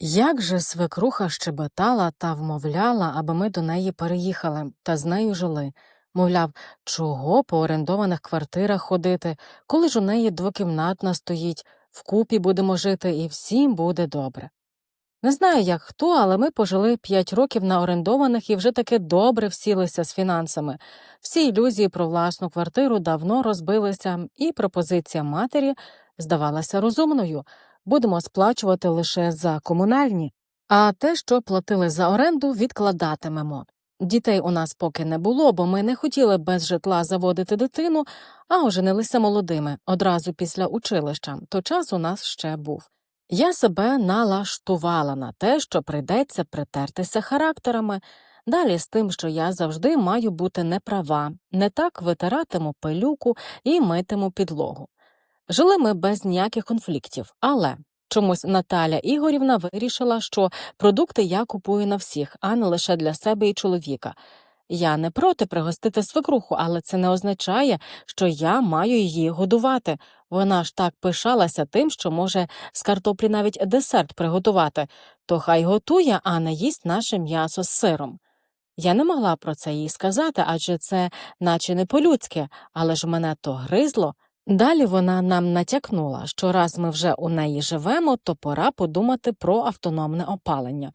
Як же свекруха щебетала та вмовляла, аби ми до неї переїхали та з нею жили. Мовляв, чого по орендованих квартирах ходити, коли ж у неї двокімнатна стоїть, вкупі будемо жити і всім буде добре. Не знаю, як хто, але ми пожили п'ять років на орендованих і вже таки добре всілися з фінансами. Всі ілюзії про власну квартиру давно розбилися, і пропозиція матері здавалася розумною будемо сплачувати лише за комунальні, а те, що платили за оренду, відкладатимемо. Дітей у нас поки не було, бо ми не хотіли без житла заводити дитину, а оженилися молодими одразу після училища, то час у нас ще був. Я себе налаштувала на те, що прийдеться притертися характерами, далі з тим, що я завжди маю бути неправа, не так витиратиму пилюку і митиму підлогу. Жили ми без ніяких конфліктів, але чомусь Наталя Ігорівна вирішила, що продукти я купую на всіх, а не лише для себе і чоловіка. Я не проти пригостити свекруху, але це не означає, що я маю її годувати. Вона ж так пишалася тим, що може з картоплі навіть десерт приготувати, то хай готує, а не їсть наше м'ясо з сиром. Я не могла про це їй сказати, адже це наче не по-людськи, але ж мене то гризло. Далі вона нам натякнула, що раз ми вже у неї живемо, то пора подумати про автономне опалення.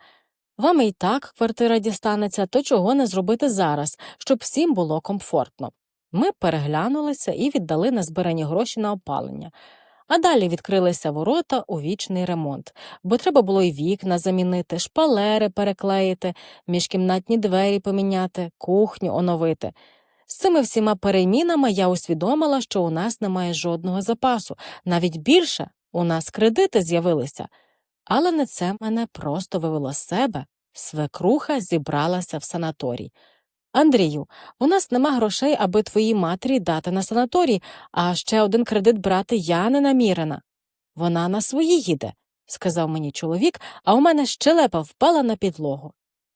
Вам і так квартира дістанеться, то чого не зробити зараз, щоб всім було комфортно. Ми переглянулися і віддали на збирані гроші на опалення. А далі відкрилися ворота у вічний ремонт, бо треба було й вікна замінити, шпалери переклеїти, міжкімнатні двері поміняти, кухню оновити. З цими всіма перемінами я усвідомила, що у нас немає жодного запасу, навіть більше у нас кредити з'явилися. Але не це мене просто вивело з себе. Свекруха зібралася в санаторій. Андрію, у нас нема грошей, аби твоїй матері дати на санаторій, а ще один кредит брати я не намірена. Вона на свої їде, сказав мені чоловік, а у мене щелепа впала на підлогу.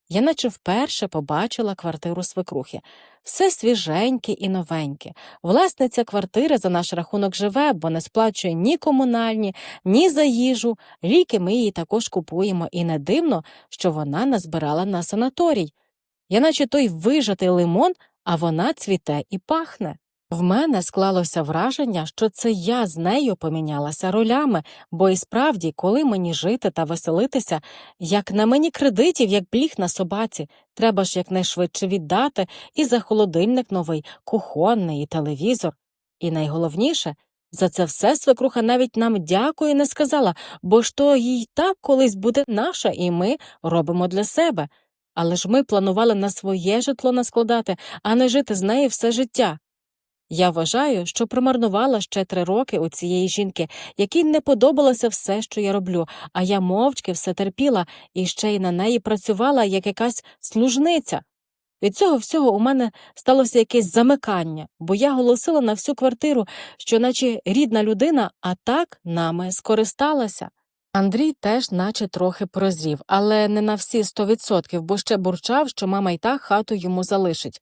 Я наче вперше побачила квартиру свекрухи. Все свіженьке і новеньке. Власниця квартири за наш рахунок живе, бо не сплачує ні комунальні, ні за їжу. Ліки ми її також купуємо, і не дивно, що вона назбирала на санаторій. Я наче той вижатий лимон, а вона цвіте і пахне. В мене склалося враження, що це я з нею помінялася ролями, бо і справді, коли мені жити та веселитися, як на мені кредитів, як бліг на собаці, треба ж якнайшвидше віддати і за холодильник новий, кухонний, і телевізор. І найголовніше, за це все свекруха навіть нам дякую не сказала, бо ж то їй так колись буде наша, і ми робимо для себе. Але ж ми планували на своє житло наскладати, а не жити з нею все життя. Я вважаю, що промарнувала ще три роки у цієї жінки, якій не подобалося все, що я роблю, а я мовчки все терпіла і ще й на неї працювала як якась служниця. Від цього всього у мене сталося якесь замикання, бо я голосила на всю квартиру, що наче рідна людина, а так нами скористалася. Андрій теж наче трохи прозрів, але не на всі сто відсотків, бо ще бурчав, що мама й так хату йому залишить.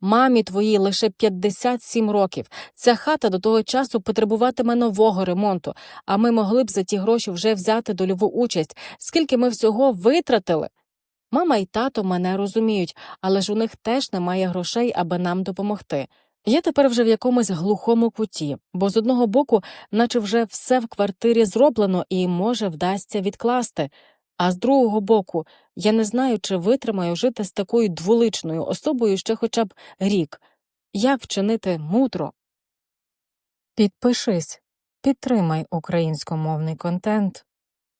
Мамі твоїй лише 57 років. Ця хата до того часу потребуватиме нового ремонту, а ми могли б за ті гроші вже взяти дольову участь, скільки ми всього витратили. Мама і тато мене розуміють, але ж у них теж немає грошей, аби нам допомогти. Я тепер вже в якомусь глухому куті, бо з одного боку, наче вже все в квартирі зроблено і може вдасться відкласти. А з другого боку, я не знаю, чи витримаю жити з такою дволичною особою ще хоча б рік. Як вчинити мудро? Підпишись, підтримай українськомовний контент.